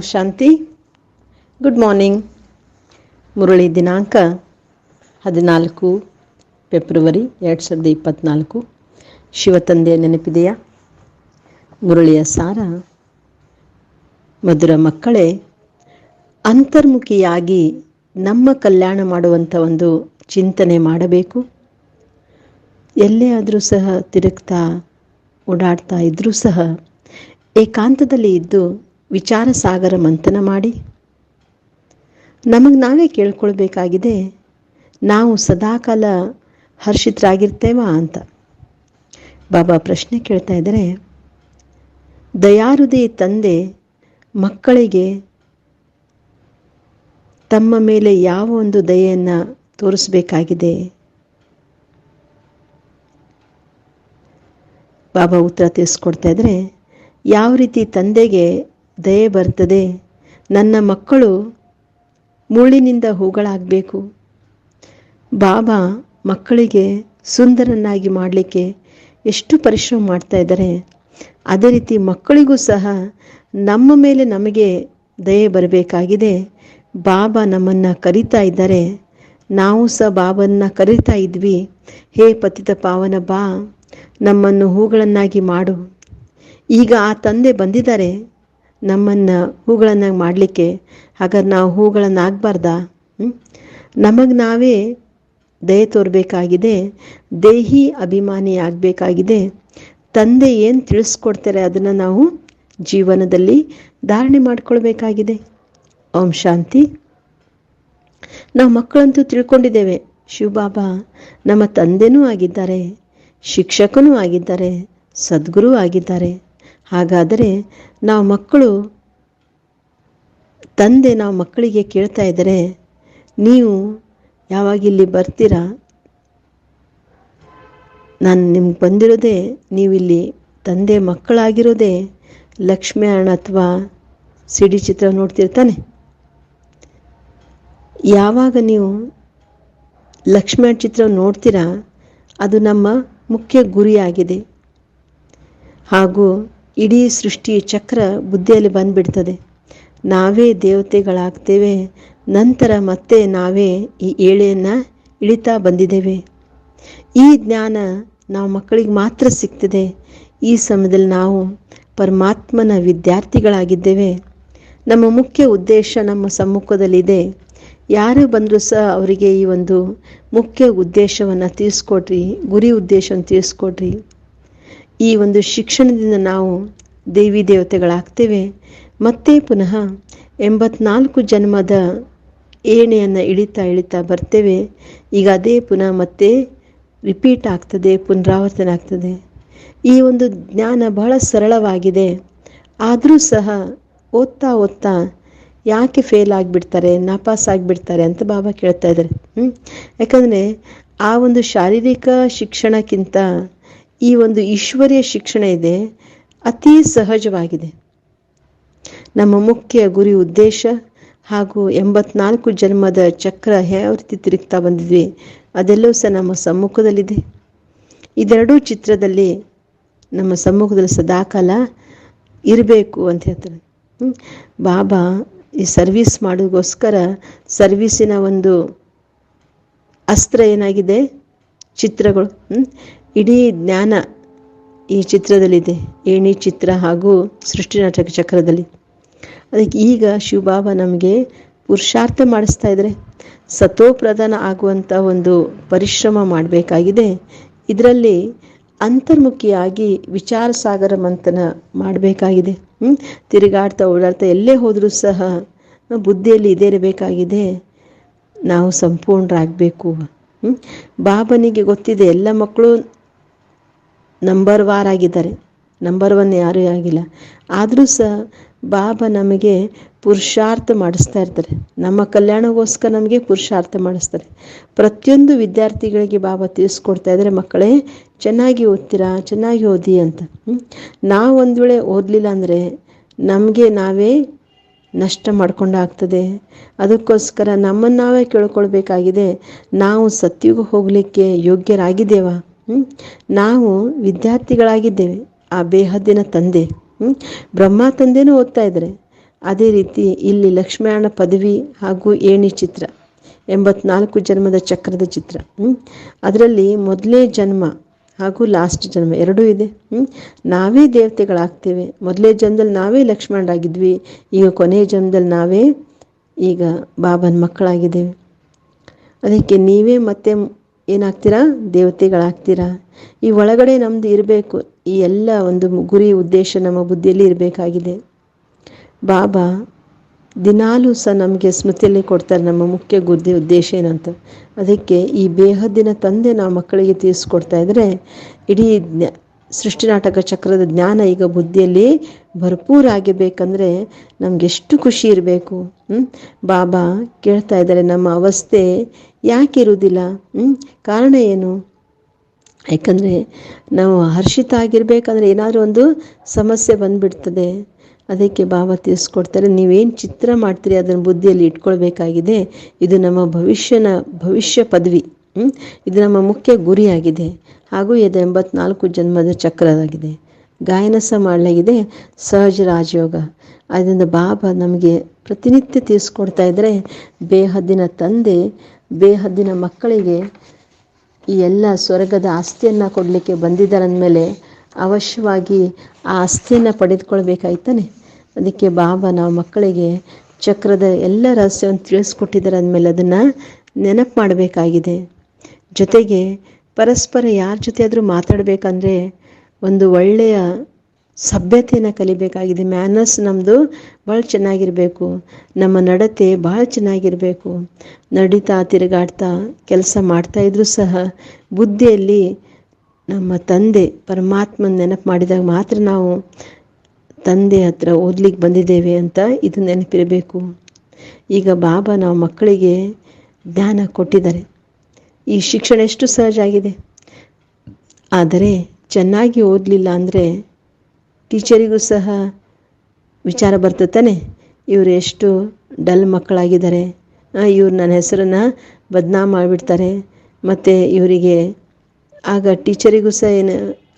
ಶಾಂತಿ good morning Murali ದಿನಾಂಕ ಹದಿನಾಲ್ಕು February ಎರಡು ಸಾವಿರದ ಇಪ್ಪತ್ತ್ನಾಲ್ಕು ಶಿವತಂದೆಯ ನೆನಪಿದೆಯಾ? ಮುರಳಿಯ ಸಾರ. ಮಧುರ ಮಕ್ಕಳೇ, ಅಂತರ್ಮುಖಿಯಾಗಿ ನಮ್ಮ ಕಲ್ಯಾಣ ಮಾಡುವಂಥ ಒಂದು ಚಿಂತನೆ ಮಾಡಬೇಕು. ಎಲ್ಲೇ ಆದರೂ ಸಹ ತಿರುಗ್ತಾ ಓಡಾಡ್ತಾ ಇದ್ದರೂ ಸಹ ಏಕಾಂತದಲ್ಲಿ ಇದ್ದು ವಿಚಾರ ಸಾಗರ ಮಂಥನ ಮಾಡಿ. ನಮಗೆ ನಾವೇ ಕೇಳ್ಕೊಳ್ಬೇಕಾಗಿದೆ, ನಾವು ಸದಾಕಾಲ ಹರ್ಷಿತರಾಗಿರ್ತೇವಾ ಅಂತ. ಬಾಬಾ ಪ್ರಶ್ನೆ ಕೇಳ್ತಾ ಇದ್ದಾರೆ, ದಯಾರುದೇ ತಂದೆ, ಮಕ್ಕಳಿಗೆ ತಮ್ಮ ಮೇಲೆ ಯಾವ ಒಂದು ದಯೆಯನ್ನು ತೋರಿಸಬೇಕಾಗಿದೆ? ಬಾಬಾ ಉತ್ತರ ತಿಳಿಸ್ಕೊಡ್ತಾ ಇದ್ದರೆ, ಯಾವ ರೀತಿ ತಂದೆಗೆ ದಯೆ ಬರ್ತದೆ. ನನ್ನ ಮಕ್ಕಳು ಮುಳ್ಳಿನಿಂದ ಹೂಗಳಾಗಬೇಕು. ಬಾಬಾ ಮಕ್ಕಳಿಗೆ ಸುಂದರನಾಗಿ ಮಾಡಲಿಕ್ಕೆ ಎಷ್ಟು ಪರಿಶ್ರಮ ಮಾಡ್ತಾ ಇದ್ದಾರೆ. ಅದೇ ರೀತಿ ಮಕ್ಕಳಿಗೂ ಸಹ ನಮ್ಮ ಮೇಲೆ ನಮಗೆ ದಯೆ ಬರಬೇಕಾಗಿದೆ. ಬಾಬಾ ನಮ್ಮನ್ನು ಕರೀತಾ ಇದ್ದಾರೆ. ನಾವು ಸಹ ಬಾಬನ್ನ ಕರೀತಾ ಇದ್ವಿ. ಹೇ ಪತಿತ ಪಾವನ ಬಾ, ನಮ್ಮನ್ನು ಹೂಗಳನ್ನಾಗಿ ಮಾಡು. ಈಗ ಆ ತಂದೆ ಬಂದಿದ್ದಾರೆ. ನಮ್ಮನ್ನು ಹೂಗಳನ್ನಾಗಿ ಮಾಡಲಿಕ್ಕೆ. ಹಾಗಾದ್ರೆ ನಾವು ಹೂಗಳನ್ನಾಗಬಾರ್ದಾ? ನಮಗೆ ನಾವೇ ದಯೆ ತೋರಬೇಕಾಗಿದೆ, ದೇಹಿ ಅಭಿಮಾನಿ ಆಗಬೇಕಾಗಿದೆ. ತಂದೆ ಏನು ತಿಳಿಸ್ಕೊಡ್ತಾರೆ ಅದನ್ನು ನಾವು ಜೀವನದಲ್ಲಿ ಧಾರಣೆ ಮಾಡ್ಕೊಳ್ಬೇಕಾಗಿದೆ. ಓಂ ಶಾಂತಿ. ನಾವು ಮಕ್ಕಳಂತೂ ತಿಳ್ಕೊಂಡಿದ್ದೇವೆ, ಶಿವಬಾಬಾ ನಮ್ಮ ತಂದೆನೂ ಆಗಿದ್ದಾರೆ, ಶಿಕ್ಷಕನೂ ಆಗಿದ್ದಾರೆ, ಸದ್ಗುರು ಆಗಿದ್ದಾರೆ. ಹಾಗಾದರೆ ನಾವು ಮಕ್ಕಳು, ತಂದೆ ನಾವು ಮಕ್ಕಳಿಗೆ ಕೇಳ್ತಾ ಇದ್ದರೆ, ನೀವು ಯಾವಾಗ ಇಲ್ಲಿ ಬರ್ತೀರಾ? ನಾನು ನಿಮ್ಗೆ ಬಂದಿರೋದೇ ನೀವಿಲ್ಲಿ ತಂದೆ ಮಕ್ಕಳಾಗಿರೋದೇ ಅಣ್ಣ ಅಥವಾ ಸಿಡಿ ಚಿತ್ರ ನೋಡ್ತಿರ್ತಾನೆ ಯಾವಾಗ ನೀವು ಲಕ್ಷ್ಮಣ ಚಿತ್ರ ನೋಡ್ತೀರಾ, ಅದು ನಮ್ಮ ಮುಖ್ಯ ಗುರಿಯಾಗಿದೆ. ಹಾಗೂ ಇಡೀ ಸೃಷ್ಟಿ ಚಕ್ರ ಬುದ್ಧಿಯಲ್ಲಿ ಬಂದ್ಬಿಡ್ತದೆ. ನಾವೇ ದೇವತೆಗಳಾಗ್ತೇವೆ. ನಂತರ ಮತ್ತೆ ನಾವೇ ಈ ಏಳೆಯನ್ನು ಇಳಿತಾ ಬಂದಿದ್ದೇವೆ. ಈ ಜ್ಞಾನ ನಾವು ಮಕ್ಕಳಿಗೆ ಮಾತ್ರ ಸಿಗ್ತದೆ. ಈ ಸಮಯದಲ್ಲಿ ನಾವು ಪರಮಾತ್ಮನ ವಿದ್ಯಾರ್ಥಿಗಳಾಗಿದ್ದೇವೆ. ನಮ್ಮ ಮುಖ್ಯ ಉದ್ದೇಶ ನಮ್ಮ ಸಮ್ಮುಖದಲ್ಲಿದೆ. ಯಾರು ಬಂದರೂ ಸಹ ಅವರಿಗೆ ಈ ಒಂದು ಮುಖ್ಯ ಉದ್ದೇಶವನ್ನು ತಿಳಿಸ್ಕೊಡ್ರಿ, ಗುರಿ ಉದ್ದೇಶವನ್ನು ತಿಳಿಸ್ಕೊಡ್ರಿ. ಈ ಒಂದು ಶಿಕ್ಷಣದಿಂದ ನಾವು ದೇವಿ ದೇವತೆಗಳಾಗ್ತೇವೆ. ಮತ್ತೆ ಪುನಃ ಎಂಬತ್ನಾಲ್ಕು ಜನ್ಮದ ಏಣೆಯನ್ನು ಇಳಿತಾ ಇಳಿತಾ ಬರ್ತೇವೆ. ಈಗ ಅದೇ ಪುನಃ ಮತ್ತೆ ರಿಪೀಟ್ ಆಗ್ತದೆ, ಪುನರಾವರ್ತನೆ ಆಗ್ತದೆ. ಈ ಒಂದು ಜ್ಞಾನ ಬಹಳ ಸರಳವಾಗಿದೆ. ಆದರೂ ಸಹ ಓದ್ತಾ ಓದ್ತಾ ಯಾಕೆ ಫೇಲ್ ಆಗಿಬಿಡ್ತಾರೆ, ನಾಪಾಸ್ ಆಗಿಬಿಡ್ತಾರೆ ಅಂತ ಬಾಬಾ ಕೇಳ್ತಾ ಇದ್ದಾರೆ. ಹ್ಞೂ ಯಾಕಂದರೆ ಆ ಒಂದು ಶಾರೀರಿಕ ಶಿಕ್ಷಣಕ್ಕಿಂತ ಈ ಒಂದು ಈಶ್ವರ್ಯ ಶಿಕ್ಷಣ ಇದೆ, ಅತಿ ಸಹಜವಾಗಿದೆ ನಮ್ಮ ಮುಖ್ಯ ಗುರಿ ಉದ್ದೇಶ ಹಾಗೂ ಎಂಬತ್ನಾಲ್ಕು ಜನ್ಮದ ಚಕ್ರ ಯಾವ ರೀತಿ ತಿರುಗ್ತಾ ಬಂದಿದ್ವಿ ಅದೆಲ್ಲವೂ ಸಹ ನಮ್ಮ ಸಮ್ಮುಖದಲ್ಲಿದೆ ಇದೆರಡೂ ಚಿತ್ರದಲ್ಲಿ ನಮ್ಮ ಸಮ್ಮುಖದಲ್ಲಿ ಸದಾಕಾಲ ಇರಬೇಕು ಅಂತ ಹೇಳ್ತಾರೆ. ಬಾಬಾ ಈ ಸರ್ವಿಸ್ ಮಾಡೋಗೋಸ್ಕರ ಸರ್ವಿಸಿನ ಒಂದು ಅಸ್ತ್ರ ಏನಾಗಿದೆ, ಚಿತ್ರಗಳು. ಇಡೀ ಜ್ಞಾನ ಈ ಚಿತ್ರದಲ್ಲಿದೆ. ಏಣಿ ಚಿತ್ರ ಹಾಗೂ ಸೃಷ್ಟಿ ನಾಟಕ ಚಕ್ರದಲ್ಲಿ. ಅದಕ್ಕೆ ಈಗ ಶಿವಬಾಬಾ ನಮಗೆ ಪುರುಷಾರ್ಥ ಮಾಡಿಸ್ತಾ ಇದ್ದಾರೆ. ಸತೋಪ್ರಧಾನ ಆಗುವಂಥ ಒಂದು ಪರಿಶ್ರಮ ಮಾಡಬೇಕಾಗಿದೆ. ಇದರಲ್ಲಿ ಅಂತರ್ಮುಖಿಯಾಗಿ ವಿಚಾರ ಸಾಗರ ಮಂಥನ ಮಾಡಬೇಕಾಗಿದೆ. ತಿರುಗಾಡ್ತಾ ಓಡಾಡ್ತಾ ಎಲ್ಲೇ ಹೋದರೂ ಸಹ ಬುದ್ಧಿಯಲ್ಲಿ ಇದೇ ಇರಬೇಕಾಗಿದೆ. ನಾವು ಸಂಪೂರ್ಣರಾಗಬೇಕು. ಬಾಬನಿಗೆ ಗೊತ್ತಿದೆ, ಎಲ್ಲ ಮಕ್ಕಳು ನಂಬರ್ ವಾರ್ ಆಗಿದ್ದಾರೆ. ನಂಬರ್ ಒನ್ ಯಾರೂ ಆಗಿಲ್ಲ. ಆದರೂ ಸಹ ಬಾಬಾ ನಮಗೆ ಪುರುಷಾರ್ಥ ಮಾಡಿಸ್ತಾ ಇರ್ತಾರೆ. ನಮ್ಮ ಕಲ್ಯಾಣಗೋಸ್ಕರ ನಮಗೆ ಪುರುಷಾರ್ಥ ಮಾಡಿಸ್ತಾರೆ. ಪ್ರತಿಯೊಂದು ವಿದ್ಯಾರ್ಥಿಗಳಿಗೆ ಬಾಬಾ ತಿಳಿಸ್ಕೊಡ್ತಾ ಇದ್ದಾರೆ ಮಕ್ಕಳೇ, ಚೆನ್ನಾಗಿ ಓದ್ತೀರಾ? ಚೆನ್ನಾಗಿ ಓದಿ ಅಂತ. ನಾವು ಒಂದು ವೇಳೆ ಓದಲಿಲ್ಲ ಅಂದರೆ ನಮಗೆ ನಾವೇ ನಷ್ಟ ಮಾಡ್ಕೊಂಡಾಗ್ತದೆ ಅದಕ್ಕೋಸ್ಕರ ನಮ್ಮನ್ನು ನಾವೇ ಕೇಳ್ಕೊಳ್ಬೇಕಾಗಿದೆ. ನಾವು ಸತ್ಯಗೂ ಹೋಗಲಿಕ್ಕೆ ಯೋಗ್ಯರಾಗಿದ್ದೇವಾ? ನಾವು ವಿದ್ಯಾರ್ಥಿಗಳಾಗಿದ್ದೇವೆ ಆ ಬೇಹದ್ದಿನ ತಂದೆ, ಹ್ಮ್? ಬ್ರಹ್ಮ ತಂದೆನೂ ಓದ್ತಾ ಇದ್ದಾರೆ ಅದೇ ರೀತಿ ಇಲ್ಲಿ ಲಕ್ಷ್ಮಣ ಪದವಿ ಹಾಗೂ ಏಣಿ ಚಿತ್ರ, ಎಂಬತ್ನಾಲ್ಕು ಜನ್ಮದ ಚಕ್ರದ ಚಿತ್ರ? ಅದರಲ್ಲಿ ಮೊದಲೇ ಜನ್ಮ ಹಾಗೂ ಲಾಸ್ಟ್ ಜನ್ಮ ಎರಡೂ ಇದೆ? ನಾವೇ ದೇವತೆಗಳಾಗ್ತೇವೆ ಮೊದಲೇ ಜನ್ಮದಲ್ಲಿ ನಾವೇ ಲಕ್ಷ್ಮಣರಾಗಿದ್ವಿ, ಈಗ ಕೊನೆಯ ಜನ್ಮದಲ್ಲಿ ನಾವೇ ಈಗ ಬಾಬನ ಮಕ್ಕಳಾಗಿದ್ದೇವೆ ಅದಕ್ಕೆ ನೀವೇ ಮತ್ತೆ ಏನಾಗ್ತೀರಾ? ದೇವತೆಗಳಾಗ್ತೀರಾ? ಈ ಒಳಗಡೆ ನಮ್ಮದು ಇರಬೇಕು. ಈ ಎಲ್ಲ ಒಂದು ಗುರಿ ಉದ್ದೇಶ ನಮ್ಮ ಬುದ್ಧಿಯಲ್ಲಿ ಇರಬೇಕಾಗಿದೆ. ಬಾಬಾ, ದಿನಾಲೂ ಸಹ ನಮಗೆ ಸ್ಮೃತಿಯಲ್ಲಿ ಕೊಡ್ತಾರೆ ನಮ್ಮ ಮುಖ್ಯ ಗುದ್ದಿ ಉದ್ದೇಶ ಏನಂತ. ಅದಕ್ಕೆ ಈ ಬೇಹದ್ದಿನ ತಂದೆ ನಾವು ಮಕ್ಕಳಿಗೆ ತಿಳಿಸ್ಕೊಡ್ತಾ ಇದ್ದರೆ ಇಡೀ ಜ್ಞ ಸೃಷ್ಟಿನಾಟಕ ಚಕ್ರದ ಜ್ಞಾನ ಈಗ ಬುದ್ಧಿಯಲ್ಲಿ ಭರ್ಪೂರ ಆಗಿರ್ಬೇಕಂದ್ರೆ ನಮ್ಗೆ ಎಷ್ಟು ಖುಷಿ ಇರಬೇಕು. ಬಾಬಾ ಕೇಳ್ತಾ ಇದ್ದಾರೆ, ನಮ್ಮ ಅವಸ್ಥೆ ಯಾಕೆ ಇರುವುದಿಲ್ಲ? ಕಾರಣ ಏನು? ಯಾಕಂದರೆ ನಾವು ಹರ್ಷಿತ ಆಗಿರ್ಬೇಕಂದ್ರೆ ಏನಾದರೂ ಒಂದು ಸಮಸ್ಯೆ ಬಂದುಬಿಡ್ತದೆ. ಅದಕ್ಕೆ ಭಾವ ತಿಳಿಸ್ಕೊಡ್ತಾರೆ. ನೀವೇನು ಚಿತ್ರ ಮಾಡ್ತೀರಿ, ಅದನ್ನು ಬುದ್ಧಿಯಲ್ಲಿ ಇಟ್ಕೊಳ್ಬೇಕಾಗಿದೆ. ಇದು ನಮ್ಮ ಭವಿಷ್ಯನ, ಭವಿಷ್ಯ ಪದವಿ? ಇದು ನಮ್ಮ ಮುಖ್ಯ ಗುರಿಯಾಗಿದೆ. ಹಾಗೂ ಇದು ಎಂಬತ್ನಾಲ್ಕು ಜನ್ಮದ ಚಕ್ರವಾಗಿದೆ. ಗಾಯನ ಸಹ ಮಾಡಲಾಗಿದೆ. ಸಹಜ ರಾಜಯೋಗ. ಅದರಿಂದ ಬಾಬಾ ನಮಗೆ ಪ್ರತಿನಿತ್ಯ ತಿಳಿಸ್ಕೊಡ್ತಾ ಇದ್ದರೆ ಬೇಹದ್ದಿನ ತಂದೆ ಬೇಹದ್ದಿನ ಮಕ್ಕಳಿಗೆ ಈ ಎಲ್ಲ ಸ್ವರ್ಗದ ಆಸ್ತಿಯನ್ನು ಕೊಡಲಿಕ್ಕೆ ಬಂದಿದ್ದಾರೆ ಅಂದಮೇಲೆ ಅವಶ್ಯವಾಗಿ ಆ ಆಸ್ತಿಯನ್ನು ಪಡೆದುಕೊಳ್ಬೇಕಾಯ್ತಾನೆ. ಅದಕ್ಕೆ ಬಾಬಾ ನಾವು ಮಕ್ಕಳಿಗೆ ಚಕ್ರದ ಎಲ್ಲ ರಹಸ್ಯವನ್ನು ತಿಳಿಸ್ಕೊಟ್ಟಿದ್ದಾರೆ ಅಂದಮೇಲೆ ಅದನ್ನು ನೆನಪು ಮಾಡಬೇಕಾಗಿದೆ. ಜೊತೆಗೆ ಪರಸ್ಪರ ಯಾರ ಜೊತೆ ಆದರೂ ಮಾತಾಡಬೇಕಂದ್ರೆ ಒಂದು ಒಳ್ಳೆಯ ಸಭ್ಯತೆಯನ್ನು ಕಲಿಬೇಕಾಗಿದೆ. ಮ್ಯಾನರ್ಸ್ ನಮ್ಮದು ಭಾಳ ಚೆನ್ನಾಗಿರಬೇಕು. ನಮ್ಮ ನಡತೆ ಭಾಳ ಚೆನ್ನಾಗಿರಬೇಕು. ನಡೀತಾ, ತಿರುಗಾಡ್ತಾ ಕೆಲಸ ಮಾಡ್ತಾ ಇದ್ರೂ ಸಹ ಬುದ್ಧಿಯಲ್ಲಿ ನಮ್ಮ ತಂದೆ ಪರಮಾತ್ಮನ ನೆನಪು ಮಾಡಿದಾಗ ಮಾತ್ರ ನಾವು ತಂದೆ ಹತ್ರ ಓದ್ಲಿಕ್ಕೆ ಬಂದಿದ್ದೇವೆ ಅಂತ ಇದು ನೆನಪಿರಬೇಕು. ಈಗ ಬಾಬಾ ನಾವು ಮಕ್ಕಳಿಗೆ ಜ್ಞಾನ ಕೊಟ್ಟಿದ್ದಾರೆ. ಈ ಶಿಕ್ಷಣ ಎಷ್ಟು ಸಹಜ ಆಗಿದೆ. ಆದರೆ ಚೆನ್ನಾಗಿ ಓದಲಿಲ್ಲ ಅಂದರೆ ಟೀಚರಿಗೂ ಸಹ ವಿಚಾರ ಬರ್ತದೆ ತಾನೆ ಇವರು ಎಷ್ಟು ಡಲ್ ಮಕ್ಕಳಾಗಿದ್ದಾರೆ. ಇವ್ರು ನನ್ನ ಹೆಸರನ್ನು ಬದನಾಮ್ ಮಾಡಿಬಿಡ್ತಾರೆ. ಮತ್ತು ಇವರಿಗೆ ಆಗ ಟೀಚರಿಗೂ ಸಹ ಏನು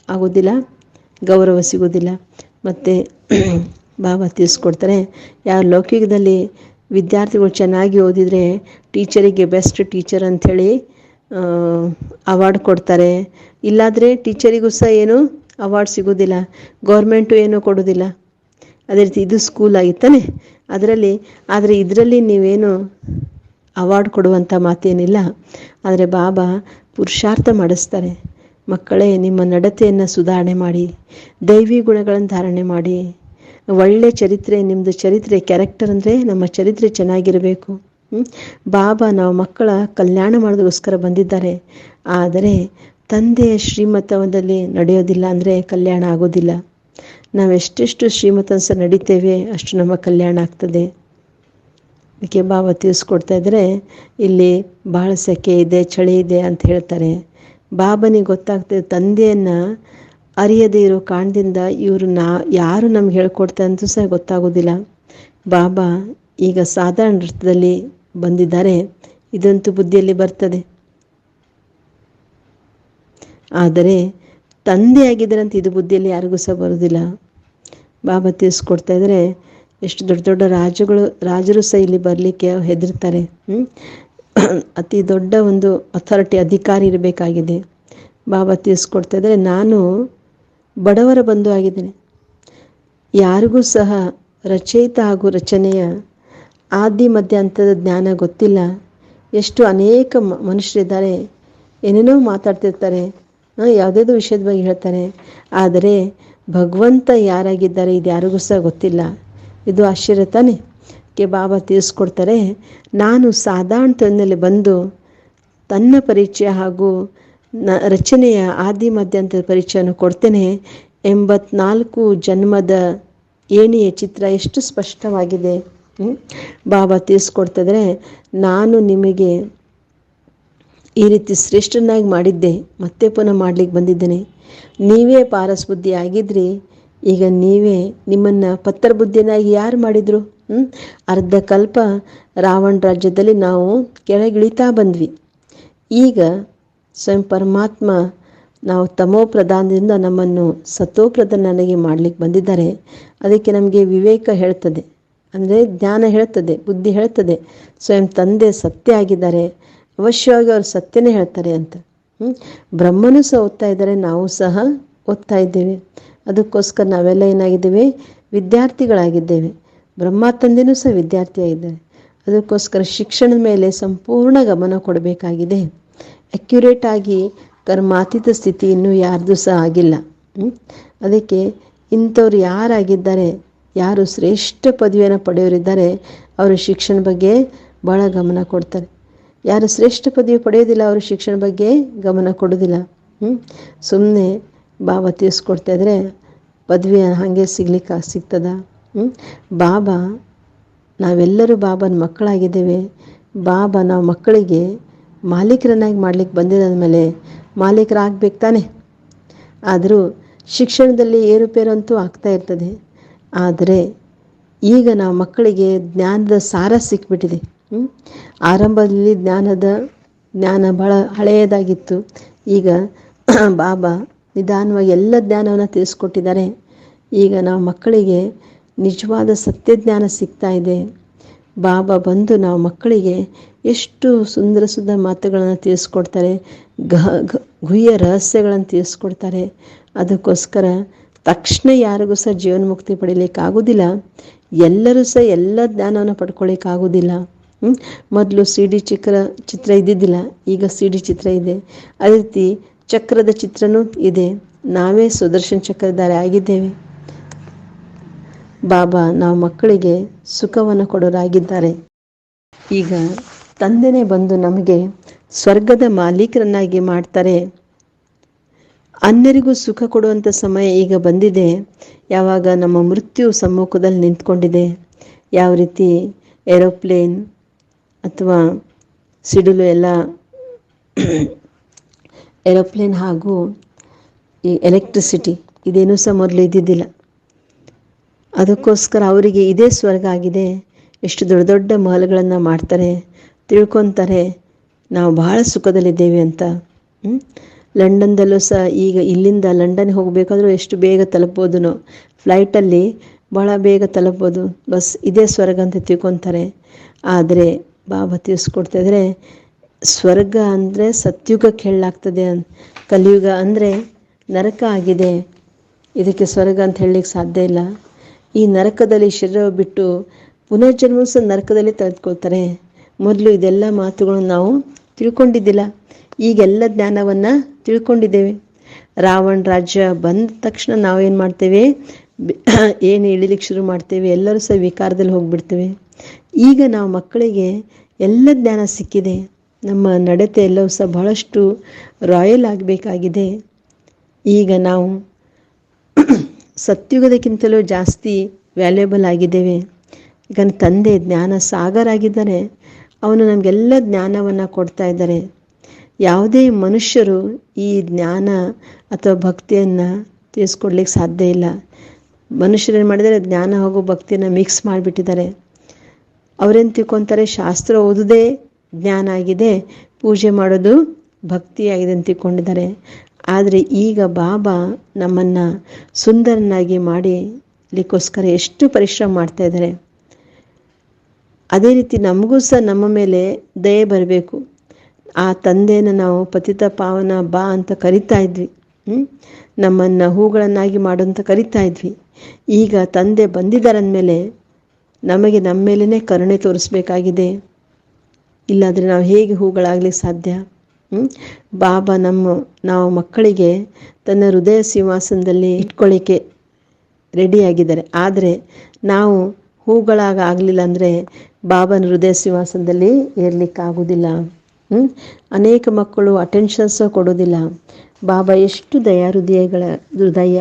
ಆಗೋದಿಲ್ಲ, ಗೌರವ ಸಿಗೋದಿಲ್ಲ. ಮತ್ತು ಬಾಬಾ ತಿಳಿಸ್ಕೊಡ್ತಾರೆ. ಯಾವ ಲೌಕಿಕದಲ್ಲಿ ವಿದ್ಯಾರ್ಥಿಗಳು ಚೆನ್ನಾಗಿ ಓದಿದರೆ ಟೀಚರಿಗೆ ಬೆಸ್ಟ್ ಟೀಚರ್ ಅಂಥೇಳಿ ಅವಾರ್ಡ್ ಕೊಡ್ತಾರೆ. ಇಲ್ಲಾದರೆ ಟೀಚರಿಗೂ ಸಹ ಏನು ಅವಾರ್ಡ್ ಸಿಗೋದಿಲ್ಲ. ಗೌರ್ಮೆಂಟು ಏನೂ ಕೊಡೋದಿಲ್ಲ. ಅದೇ ರೀತಿ ಇದು ಸ್ಕೂಲ್ ಆಗಿತ್ತಾನೆ. ಅದರಲ್ಲಿ, ಆದರೆ ಇದರಲ್ಲಿ ನೀವೇನು ಅವಾರ್ಡ್ ಕೊಡುವಂಥ ಮಾತೇನಿಲ್ಲ. ಆದರೆ ಬಾಬಾ ಪುರುಷಾರ್ಥ ಮಾಡಿಸ್ತಾರೆ. ಮಕ್ಕಳೇ, ನಿಮ್ಮ ನಡತೆಯನ್ನು ಸುಧಾರಣೆ ಮಾಡಿ, ದೈವಿ ಗುಣಗಳನ್ನು ಧಾರಣೆ ಮಾಡಿ. ಒಳ್ಳೆ ಚರಿತ್ರೆ ನಿಮ್ಮದು ಚರಿತ್ರೆ ಕ್ಯಾರೆಕ್ಟರ್ ಅಂದರೆ ನಮ್ಮ ಚರಿತ್ರೆ ಚೆನ್ನಾಗಿರಬೇಕು. ಬಾಬಾ ನಾವು ಮಕ್ಕಳ ಕಲ್ಯಾಣ ಮಾಡೋದಕ್ಕೋಸ್ಕರ ಬಂದಿದ್ದಾರೆ. ಆದರೆ ತಂದೆಯ ಶ್ರೀಮತದಲ್ಲಿ ನಡೆಯೋದಿಲ್ಲ ಅಂದರೆ ಕಲ್ಯಾಣ ಆಗೋದಿಲ್ಲ. ನಾವು ಎಷ್ಟೆಷ್ಟು ಸಹ ನಡೀತೇವೆ, ಅಷ್ಟು ನಮ್ಮ ಕಲ್ಯಾಣ ಆಗ್ತದೆ. ಅದಕ್ಕೆ ಬಾಬಾ ತಿಳಿಸ್ಕೊಡ್ತಾ ಇದ್ದರೆ ಇಲ್ಲಿ ಭಾಳ ಸೆಕೆ ಇದೆ, ಚಳಿ ಇದೆ ಅಂತ ಹೇಳ್ತಾರೆ. ಬಾಬನಿಗೆ ಗೊತ್ತಾಗ್ತದೆ, ತಂದೆಯನ್ನು ಅರಿಯದೇ ಇರೋ ಕಾರಣದಿಂದ ಇವರು ನಾ, ಯಾರು ನಮ್ಗೆ ಹೇಳ್ಕೊಡ್ತಾರೆ ಅಂತೂ ಸಹ ಗೊತ್ತಾಗೋದಿಲ್ಲ. ಬಾಬಾ ಈಗ ಸಾಧಾರಣ ನೃತ್ಯದಲ್ಲಿ ಬಂದಿದ್ದಾರೆ. ಇದಂತೂ ಬುದ್ಧಿಯಲ್ಲಿ ಬರ್ತದೆ. ಆದರೆ ತಂದೆ ಅಂತ ಇದು ಬುದ್ಧಿಯಲ್ಲಿ ಯಾರಿಗೂ ಸಹ ಬರೋದಿಲ್ಲ ಬಾಬಾ ತಿಳಿಸ್ಕೊಡ್ತಾ ಇದ್ದರೆ. ಎಷ್ಟು ದೊಡ್ಡ ದೊಡ್ಡ ರಾಜಗಳು, ರಾಜರು ಸಹ ಇಲ್ಲಿ ಬರಲಿಕ್ಕೆ ಹೆದರ್ತಾರೆ? ಅತಿ ದೊಡ್ಡ ಒಂದು ಅಥಾರಿಟಿ ಅಧಿಕಾರಿ ಇರಬೇಕಾಗಿದೆ. ಬಾಬಾ ತಿಳಿಸ್ಕೊಡ್ತಾ ಇದ್ದಾರೆ. ನಾನು ಬಡವರ ಬಂಧು ಆಗಿದ್ದೇನೆ. ಯಾರಿಗೂ ಸಹ ರಚಯಿತ ಹಾಗೂ ರಚನೆಯ ಆದಿ ಮಧ್ಯ ಅಂತದ ಜ್ಞಾನ ಗೊತ್ತಿಲ್ಲ. ಎಷ್ಟು ಅನೇಕ ಮನುಷ್ಯರಿದ್ದಾರೆ. ಏನೇನೋ ಮಾತಾಡ್ತಿರ್ತಾರೆ. ಯಾವುದಾದ್ರು ವಿಷಯದ ಬಗ್ಗೆ ಹೇಳ್ತಾರೆ ಆದರೆ ಭಗವಂತ ಯಾರಾಗಿದ್ದಾರೆ ಇದು ಯಾರಿಗೂ ಸಹ ಗೊತ್ತಿಲ್ಲ. ಇದು ಆಶ್ಚರ್ಯ ತಾನೆ? ಕೆ ಬಾಬಾ ತಿಳಿಸ್ಕೊಡ್ತಾರೆ, ನಾನು ಸಾಧಾರಣದಲ್ಲಿ ಬಂದು ತನ್ನ ಪರಿಚಯ ಹಾಗೂ ನ ರಚನೆಯ ಆದಿ ಮಧ್ಯಂತರ ಪರಿಚಯವನ್ನು ಕೊಡ್ತೇನೆ. ಎಂಬತ್ನಾಲ್ಕು ಜನ್ಮದ ಏಣಿಯ ಚಿತ್ರ ಎಷ್ಟು ಸ್ಪಷ್ಟವಾಗಿದೆ? ಬಾಬಾ ತಿಳಿಸ್ಕೊಡ್ತಿದ್ರೆ ನಾನು ನಿಮಗೆ ಈ ರೀತಿ ಶ್ರೇಷ್ಠನಾಗಿ ಮಾಡಿದ್ದೆ, ಮತ್ತೆ ಪುನಃ ಮಾಡ್ಲಿಕ್ಕೆ ಬಂದಿದ್ದೇನೆ. ನೀವೇ ಪಾರಸ್ ಬುದ್ಧಿ ಆಗಿದ್ರಿ ಈಗ ನೀವೇ ನಿಮ್ಮನ್ನು ಪತ್ರ ಬುದ್ಧಿಯನ್ನಾಗಿ ಯಾರು ಮಾಡಿದರು? ಅರ್ಧ ಕಲ್ಪ ರಾವಣ ರಾಜ್ಯದಲ್ಲಿ ನಾವು ಕೆಳಗಿಳಿತಾ ಬಂದ್ವಿ. ಈಗ ಸ್ವಯಂ ಪರಮಾತ್ಮ ನಾವು ತಮೋ ಪ್ರಧಾನದಿಂದ ನಮ್ಮನ್ನು ಸತೋ ಪ್ರಧಾನನಾಗಿ ಮಾಡಲಿಕ್ಕೆ ಬಂದಿದ್ದಾರೆ. ಅದಕ್ಕೆ ನಮಗೆ ವಿವೇಕ ಹೇಳ್ತದೆ. ಅಂದರೆ ಜ್ಞಾನ ಹೇಳ್ತದೆ, ಬುದ್ಧಿ ಹೇಳ್ತದೆ. ಸ್ವಯಂ ತಂದೆ ಸತ್ಯ ಆಗಿದ್ದಾರೆ. ಅವಶ್ಯವಾಗಿ ಅವ್ರು ಸತ್ಯನೇ ಹೇಳ್ತಾರೆ ಅಂತ. ಹ್ಮ್? ಬ್ರಹ್ಮನೂ ಸಹ ಓದ್ತಾ ಇದ್ದಾರೆ, ನಾವು ಸಹ ಓದ್ತಾ ಇದ್ದೇವೆ. ಅದಕ್ಕೋಸ್ಕರ ನಾವೆಲ್ಲ ಏನಾಗಿದ್ದೇವೆ? ವಿದ್ಯಾರ್ಥಿಗಳಾಗಿದ್ದೇವೆ. ಬ್ರಹ್ಮ ತಂದೆನೂ ಸಹ ವಿದ್ಯಾರ್ಥಿಯಾಗಿದ್ದಾರೆ ಅದಕ್ಕೋಸ್ಕರ ಶಿಕ್ಷಣದ ಮೇಲೆ ಸಂಪೂರ್ಣ ಗಮನ ಕೊಡಬೇಕಾಗಿದೆ. ಅಕ್ಯುರೇಟ್ ಆಗಿ ಕರ್ಮಾತೀತ ಸ್ಥಿತಿ ಇನ್ನೂ ಯಾರ್ದು ಸಹ ಆಗಿಲ್ಲ? ಅದಕ್ಕೆ ಇಂಥವ್ರು ಯಾರಾಗಿದ್ದಾರೆ, ಯಾರು ಶ್ರೇಷ್ಠ ಪದವಿಯನ್ನು ಪಡೆಯೋರಿದ್ದಾರೆ, ಅವರು ಶಿಕ್ಷಣ ಬಗ್ಗೆ ಭಾಳ ಗಮನ ಕೊಡ್ತಾರೆ. ಯಾರು ಶ್ರೇಷ್ಠ ಪದವಿ ಪಡೆಯೋದಿಲ್ಲ ಅವರು ಶಿಕ್ಷಣ ಬಗ್ಗೆ ಗಮನ ಕೊಡೋದಿಲ್ಲ ಹ್ಞೂ ಸುಮ್ಮನೆ ಬಾಬಾ ತಿಳಿಸ್ಕೊಡ್ತಾ ಇದ್ರೆ ಪದವಿ ಹಾಗೆ ಸಿಗ್ಲಿಕ್ಕೆ, ಸಿಗ್ತದ? ಹ್ಞೂ ಬಾಬಾ, ನಾವೆಲ್ಲರೂ ಬಾಬನ ಮಕ್ಕಳಾಗಿದ್ದೇವೆ. ಬಾಬಾ ನಾವು ಮಕ್ಕಳಿಗೆ ಮಾಲೀಕರನ್ನಾಗಿ ಮಾಡ್ಲಿಕ್ಕೆ ಬಂದಿರೋದ ಮೇಲೆ ಮಾಲೀಕರಾಗಬೇಕು ತಾನೆ. ಆದರೂ ಶಿಕ್ಷಣದಲ್ಲಿ ಏರುಪೇರಂತೂ ಆಗ್ತಾ ಇರ್ತದೆ. ಆದರೆ ಈಗ ನಾವು ಮಕ್ಕಳಿಗೆ ಜ್ಞಾನದ ಸಾರ ಸಿಕ್ಬಿಟ್ಟಿದೆ? ಆರಂಭದಲ್ಲಿ ಜ್ಞಾನದ ಜ್ಞಾನ ಬಹಳ ಹಳೆಯದಾಗಿತ್ತು. ಈಗ ಬಾಬಾ ನಿಧಾನವಾಗಿ ಎಲ್ಲ ಜ್ಞಾನವನ್ನು ತಿಳಿಸ್ಕೊಟ್ಟಿದ್ದಾರೆ. ಈಗ ನಾವು ಮಕ್ಕಳಿಗೆ ನಿಜವಾದ ಸತ್ಯ ಜ್ಞಾನ ಸಿಗ್ತಾ ಇದೆ. ಬಾಬಾ ಬಂದು ನಾವು ಮಕ್ಕಳಿಗೆ ಎಷ್ಟು ಸುಂದರ ಸುಂದರ ಮಾತುಗಳನ್ನು ತಿಳಿಸ್ಕೊಡ್ತಾರೆ ಗ- ಗುಹ್ಯ ರಹಸ್ಯಗಳನ್ನು ತಿಳಿಸ್ಕೊಡ್ತಾರೆ. ಅದಕ್ಕೋಸ್ಕರ ತಕ್ಷಣ ಯಾರಿಗೂ ಸಹ ಜೀವನ್ಮುಕ್ತಿ ಪಡೀಲಿಕ್ಕಾಗೋದಿಲ್ಲ. ಎಲ್ಲರೂ ಸಹ ಎಲ್ಲ ಜ್ಞಾನವನ್ನು ಪಡ್ಕೊಳ್ಳಿಕ್ಕಾಗೋದಿಲ್ಲ? ಮೊದಲು ಸಿ ಡಿ ಚಿತ್ರ ಚಿತ್ರ ಇದ್ದಿದ್ದಿಲ್ಲ, ಈಗ ಸಿ ಡಿ ಚಿತ್ರ ಇದೆ. ಅದೇ ರೀತಿ ಚಕ್ರದ ಚಿತ್ರನೂ ಇದೆ. ನಾವೇ ಸುದರ್ಶನ್ ಚಕ್ರಧಾರಿ ಆಗಿದ್ದೇವೆ. ಬಾಬಾ, ನಾವು ಮಕ್ಕಳಿಗೆ ಸುಖವನ್ನು ಕೊಡೋರಾಗಿದ್ದಾರೆ. ಈಗ ತಂದೆನೇ ಬಂದು ನಮಗೆ ಸ್ವರ್ಗದ ಮಾಲೀಕರನ್ನಾಗಿ ಮಾಡ್ತಾರೆ. ಅನ್ಯರಿಗೂ ಸುಖ ಕೊಡುವಂಥ ಸಮಯ ಈಗ ಬಂದಿದೆ. ಯಾವಾಗ ನಮ್ಮ ಮೃತ್ಯು ಸಮ್ಮುಖದಲ್ಲಿ ನಿಂತ್ಕೊಂಡಿದೆ. ಯಾವ ರೀತಿ ಏರೋಪ್ಲೇನ್ ಅಥವಾ ಸಿಡಿಲು ಎಲ್ಲ ಏರೋಪ್ಲೇನ್ ಹಾಗೂ ಈ ಎಲೆಕ್ಟ್ರಿಸಿಟಿ ಇದೇನೂ ಸಹ ಮೊದಲು ಇದ್ದಿದ್ದಿಲ್ಲ. ಅದಕ್ಕೋಸ್ಕರ ಅವರಿಗೆ ಇದೇ ಸ್ವರ್ಗ ಆಗಿದೆ. ಎಷ್ಟು ದೊಡ್ಡ ದೊಡ್ಡ ಮಹಲ್ಗಳನ್ನು ಮಾಡ್ತಾರೆ, ತಿಳ್ಕೊತಾರೆ, ನಾವು ಬಹಳ ಸುಖದಲ್ಲಿದ್ದೇವೆ ಅಂತ. ಲಂಡನ್ದಲ್ಲೂ ಸಹ ಈಗ ಇಲ್ಲಿಂದ ಲಂಡನ್ಗೆ ಹೋಗಬೇಕಾದ್ರೂ ಎಷ್ಟು ಬೇಗ ತಲುಪ್ಬೋದು ನಾವು ಫ್ಲೈಟಲ್ಲಿ ಭಾಳ ಬೇಗ ತಲುಪ್ಬೋದು, ಬಸ್ ಇದೇ ಸ್ವರ್ಗ ಅಂತ ತಿಳ್ಕೊತಾರೆ. ಆದರೆ ಬಾಬಾ ತಿಳಿಸ್ಕೊಡ್ತಾ ಇದ್ದರೆ ಸ್ವರ್ಗ ಅಂದರೆ ಸತ್ಯುಗಕ್ಕೆ ಅನ್- ಕಲಿಯುಗ ಅಂದರೆ ನರಕ ಆಗಿದೆ. ಇದಕ್ಕೆ ಸ್ವರ್ಗ ಅಂತ ಹೇಳಲಿಕ್ಕೆ ಸಾಧ್ಯ ಇಲ್ಲ. ಈ ನರಕದಲ್ಲಿ ಶರೀರ ಬಿಟ್ಟು ಪುನರ್ಜನ್ಮ ಸಹ ನರಕದಲ್ಲಿ ತೆಗೆದುಕೊಳ್ತಾರೆ ಮೊದಲು ಇದೆಲ್ಲ ಮಾತುಗಳನ್ನು ನಾವು ತಿಳ್ಕೊಂಡಿದ್ದಿಲ್ಲ. ಈಗೆಲ್ಲ ಜ್ಞಾನವನ್ನು ತಿಳ್ಕೊಂಡಿದ್ದೇವೆ. ರಾವಣ ರಾಜ್ಯ ಬಂದ ತಕ್ಷಣ ನಾವೇನು ಮಾಡ್ತೇವೆ? ಏನು ಇಳಿಲಿಕ್ಕೆ ಶುರು ಮಾಡ್ತೇವೆ? ಎಲ್ಲರೂ ಸಹ ವಿಕಾರದಲ್ಲಿ ಹೋಗ್ಬಿಡ್ತೇವೆ. ಈಗ ನಾವು ಮಕ್ಕಳಿಗೆ ಎಲ್ಲ ಜ್ಞಾನ ಸಿಕ್ಕಿದೆ. ನಮ್ಮ ನಡತೆ ಎಲ್ಲವೂ ಸಹ ಬಹಳಷ್ಟು ರಾಯಲ್ ಆಗಬೇಕಾಗಿದೆ. ಈಗ ನಾವು ಸತ್ಯುಗದಕ್ಕಿಂತಲೂ ಜಾಸ್ತಿ ವ್ಯಾಲ್ಯೂಬಲ್ ಆಗಿದ್ದೇವೆ. ಈಗ ತಂದೆ ಜ್ಞಾನ ಸಾಗರ ಆಗಿದ್ದಾರೆ. ಅವನು ನಮಗೆಲ್ಲ ಜ್ಞಾನವನ್ನು ಕೊಡ್ತಾ ಇದ್ದಾರೆ. ಯಾವುದೇ ಮನುಷ್ಯರು ಈ ಜ್ಞಾನ ಅಥವಾ ಭಕ್ತಿಯನ್ನು ತಿಳಿಸ್ಕೊಡ್ಲಿಕ್ಕೆ ಸಾಧ್ಯ ಇಲ್ಲ. ಮನುಷ್ಯರೇನು ಮಾಡಿದರೆ ಜ್ಞಾನ ಹಾಗೂ ಭಕ್ತಿಯನ್ನು ಮಿಕ್ಸ್ ಮಾಡಿಬಿಟ್ಟಿದ್ದಾರೆ. ಅವರೇನು ತಿಳ್ಕೊತಾರೆ ಶಾಸ್ತ್ರ ಓದೋದೇ ಜ್ಞಾನ ಆಗಿದೆ, ಪೂಜೆ ಮಾಡೋದು ಭಕ್ತಿ ಆಗಿದೆ ಅಂತ ತಿಳ್ಕೊಂಡಿದ್ದಾರೆ ಆದರೆ ಈಗ ಬಾಬಾ ನಮ್ಮನ್ನು ಸುಂದರನಾಗಿ ಮಾಡಲಿಕ್ಕೋಸ್ಕರ ಎಷ್ಟು ಪರಿಶ್ರಮ ಮಾಡ್ತಾ ಇದ್ದಾರೆ. ಅದೇ ರೀತಿ ನಮಗೂ ಸಹ ನಮ್ಮ ಮೇಲೆ ದಯೆ ಬರಬೇಕು. ಆ ತಂದೆನ ನಾವು ಪತಿತ ಪಾವನ ಬಾ ಅಂತ ಕರಿತಾ ಇದ್ವಿ? ನಮ್ಮನ್ನು ಹೂಗಳನ್ನಾಗಿ ಮಾಡು ಅಂತ ಕರಿತಾ ಇದ್ವಿ. ಈಗ ತಂದೆ ಬಂದಿದ್ದಾರೆ ಅಂದಮೇಲೆ ನಮಗೆ ನಮ್ಮ ಮೇಲೇ ಕರುಣೆ ತೋರಿಸ್ಬೇಕಾಗಿದೆ. ಇಲ್ಲಾಂದರೆ ನಾವು ಹೇಗೆ ಹೂಗಳಾಗಲಿಕ್ಕೆ ಸಾಧ್ಯ? ಬಾಬಾ ನಮ್ಮ, ನಾವು ಮಕ್ಕಳಿಗೆ ತನ್ನ ಹೃದಯ ಸಿಂಹಾಸನದಲ್ಲಿ ಇಟ್ಕೊಳ್ಳಿಕ್ಕೆ ರೆಡಿಯಾಗಿದ್ದಾರೆ. ಆದರೆ ನಾವು ಹೂಗಳಾಗ ಆಗಲಿಲ್ಲ ಅಂದರೆ ಬಾಬನ ಹೃದಯ ಸಿಂಹಾಸನದಲ್ಲಿ ಏರ್ಲಿಕ್ಕಾಗೋದಿಲ್ಲ ಹ್ಮ್? ಅನೇಕ ಮಕ್ಕಳು ಅಟೆನ್ಷನ್ಸ್ ಕೊಡೋದಿಲ್ಲ ಬಾಬಾ ಎಷ್ಟು ದಯಾ ಹೃದಯಗಳ ಹೃದಯ.